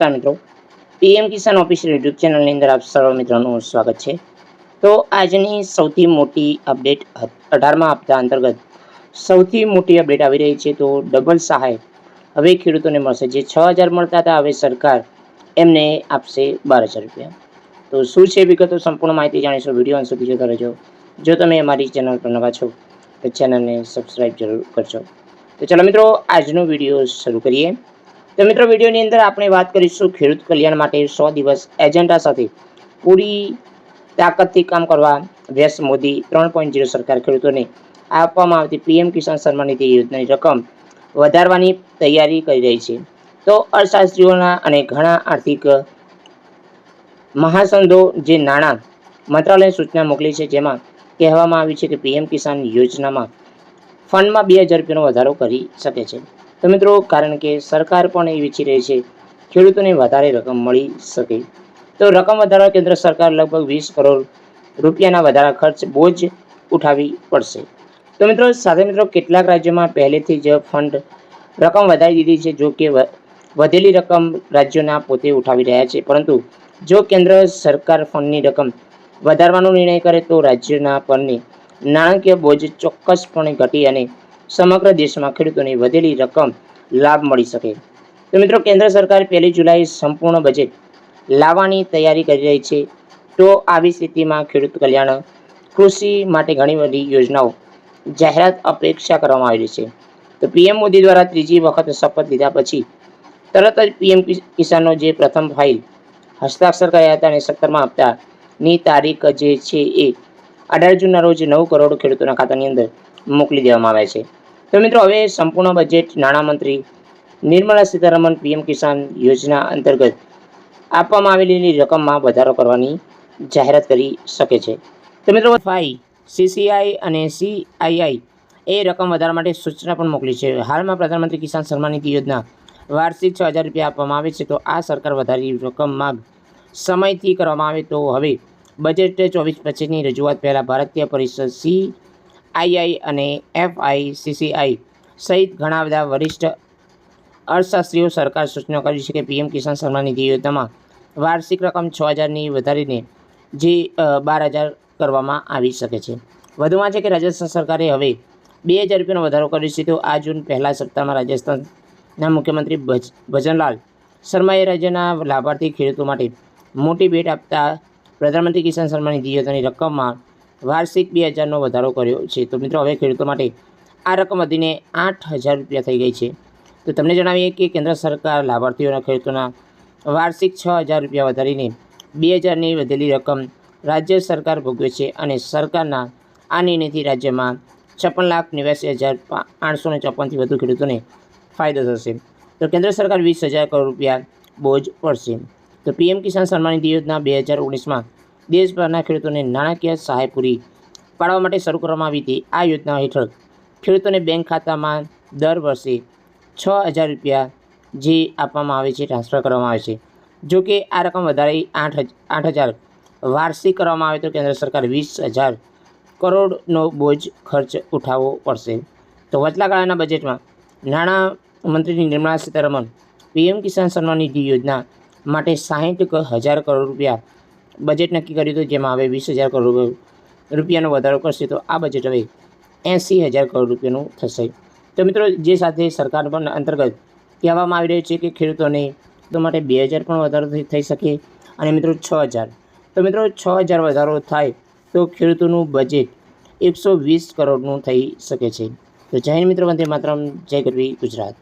નમસ્કાર મિત્રો. પીએમ કિસાન official YouTube ચેનલની અંદર આપ સર્વ મિત્રોનું સ્વાગત છે. તો આજની સૌથી મોટી અપડેટ અઢારમાં હપ્તા અંતર્ગત સૌથી મોટી અપડેટ આવી રહી છે તો ડબલ સહાય હવે ખેડૂતોને મળશે. જે છ હજાર મળતા હતા, હવે સરકાર એમને આપશે બાર હજાર રૂપિયા. તો શું છે વિગતો? સંપૂર્ણ માહિતી જાણીશું. વીડિયો અંત સુધી જોતા રહેજો. જો તમે અમારી ચેનલ પર નવા છો, તો ચેનલને સબસ્ક્રાઈબ જરૂર કરજો. તો ચાલો મિત્રો, આજનો વીડિયો શરૂ કરીએ. તો મિત્રો, વિડીયોની અંદર આપણે વાત કરીશું ખેડૂત કલ્યાણ માટે સો દિવસ એજન્ડા સાથે. પૂરી તાકાતથી કામ કરવા વ્યસ મોદી ત્રણ પોઈન્ટ જીરો સરકાર ખેડૂતોને આપવામાં આવતી પીએમ કિસાન સન્માન નિધિ યોજનાની રકમ વધારવાની તૈયારી કરી રહી છે. તો અર્થશાસ્ત્રીઓના અને ઘણા આર્થિક મહાસંઘો જે નાણાં મંત્રાલયે સૂચના મોકલી છે, જેમાં કહેવામાં આવ્યું છે કે પીએમ કિસાન યોજનામાં ફંડમાં બે હજાર રૂપિયાનો વધારો કરી શકે છે. તો મિત્રો, કારણ કે સરકાર પણ એ વિચારી રહી છે, ખેડૂતોને વધારે રકમ મળી શકે. તો રકમ વધારવા કેન્દ્ર સરકાર લગભગ વીસ કરોડ રૂપિયાના વધારા ખર્ચ બોજ ઉઠાવી પડશે. તો મિત્રો, સાથે મિત્રો, કેટલાક રાજ્યોમાં પહેલેથી જ ફંડ રકમ વધારી દીધી છે, જો કે વધેલી રકમ રાજ્યોના પોતે ઉઠાવી રહ્યા છે. પરંતુ જો કેન્દ્ર સરકાર ફંડની રકમ વધારવાનો નિર્ણય કરે, તો રાજ્યના પરની નાણાકીય બોજ ચોક્કસપણે ઘટી અને સમગ્ર દેશમાં ખેડૂતોને વધેલી રકમ લાભ મળી શકે. તો મિત્રો, કેન્દ્ર સરકાર પહેલી જુલાઈ સંપૂર્ણ બજેટ લાવવાની તૈયારી કરી રહી છે. તો આવી સ્થિતિમાં ખેડૂત કલ્યાણ, કૃષિ માટે ઘણી બધી યોજનાઓ જાહેરાત અપેક્ષા કરવામાં આવી છે. તો પીએમ મોદી દ્વારા ત્રીજી વખત શપથ લીધા પછી તરત જ પીએમ કિસાનનો જે પ્રથમ ફાઇલ હસ્તાક્ષર કર્યા હતા અને સત્તરમાં હપ્તાની તારીખ જે છે એ અઢાર જૂનના રોજ નવ કરોડ ખેડૂતોના ખાતાની અંદર મોકલી દેવામાં આવે છે. તો મિત્રો હવે સંપૂર્ણ બજેટ નાણામંત્રી નિર્મલા સીતારમણ પીએમ કિસાન યોજના અંતર્ગત આપવામાં આવેલી રકમમાં વધારો કરવાની જાહેરાત કરી શકે છે. તો મિત્રો ફાઈ સીસીઆઈ અને સીઆઈઆઈ એ રકમ વધારા માટે સૂચના પણ મોકલી છે. હાલમાં પ્રધાનમંત્રી કિસાન સન્માન નિધિ યોજના વાર્ષિક છ હજાર રૂપિયા આપવામાં આવે છે. તો આ સરકાર વધારી રકમ માંગ સમયથી કરવામાં આવે તો હવે બજેટ ચોવીસ પચીસની રજૂઆત પહેલાં ભારતીય પરિષદ સી આઈઆઈ અને એફઆઈસીસીઆઈ સહિત ઘણા બધા વરિષ્ઠ અર્થશાસ્ત્રીઓ સરકાર સૂચના કરી છે કે પીએમ કિસાન સન્માન નિધિ યોજનામાં વાર્ષિક રકમ છ હજારની વધારીને જે બાર હજાર કરવામાં આવી શકે છે. વધુમાં છે કે રાજસ્થાન સરકારે હવે બે હજાર રૂપિયાનો વધારો કર્યો છે તો આ જૂન પહેલા સપ્તાહમાં રાજસ્થાનના મુખ્યમંત્રી ભજ, ભજનલાલ શર્માએ રાજ્યના લાભાર્થી ખેડૂતો માટે મોટી ભેટ આપતા પ્રધાનમંત્રી કિસાન સન્માન નિધિ યોજનાની રકમમાં વાર્ષિક બે હજારનો વધારો કર્યો છે. તો મિત્રો, હવે ખેડૂતો માટે આ રકમ વધીને આઠ હજાર રૂપિયા થઈ ગઈ છે. તો તમને જણાવીએ કે કેન્દ્ર સરકાર લાભાર્થીઓના ખેડૂતોના વાર્ષિક છ હજાર રૂપિયા વધારીને બે હજારની વધેલી રકમ રાજ્ય સરકાર ભોગવે છે અને સરકારના આ નિર્ણયથી રાજ્યમાં છપ્પન લાખ નેવ્યાસી હજાર આઠસો ને ચોપનથી વધુ ખેડૂતોને ફાયદો થશે. તો કેન્દ્ર સરકાર વીસ હજાર કરોડ રૂપિયા બોજ પડશે. તો પીએમ કિસાન સન્માન નિધિ યોજના બે હજાર ઓગણીસમાં દેશભરના ખેડૂતોને નાણાકીય સહાય પૂરી પાડવા માટે શરૂ કરવામાં આવી હતી. આ યોજના હેઠળ ખેડૂતોને બેંક ખાતામાં દર વર્ષે છ હજાર રૂપિયા જે આપવામાં આવે છે, ટ્રાન્સફર કરવામાં આવે છે. જો કે આ રકમ વધારે આઠ આઠ હજાર વાર્ષિક કરવામાં આવે તો કેન્દ્ર સરકાર વીસ હજાર કરોડનો બોજ ખર્ચ ઉઠાવવો પડશે. તો વચલા ગાળાના બજેટમાં નાણાં મંત્રી નિર્મલા સીતારમણ પીએમ કિસાન સન્માન નિધિ યોજના માટે સાહીઠ હજાર કરોડ રૂપિયા બજેટ નક્કી કર્યું હતું, જેમાં હવે વીસ હજાર કરોડ રૂપિયાનો વધારો કરશે, તો આ બજેટ હવે એંસી હજાર કરોડ રૂપિયાનું થશે. તો મિત્રો, જે સાથે સરકાર પણ અંતર્ગત કહેવામાં આવી રહ્યું છે કે ખેડૂતોને તો માટે બે હજાર પણ વધારો થઈ શકે અને મિત્રો, છ હજાર. તો મિત્રો, છ હજાર વધારો થાય તો ખેડૂતોનું બજેટ એકસો વીસ કરોડનું થઈ શકે છે. તો જય મિત્રો, વંદે માત્ર જય ગરવી ગુજરાત.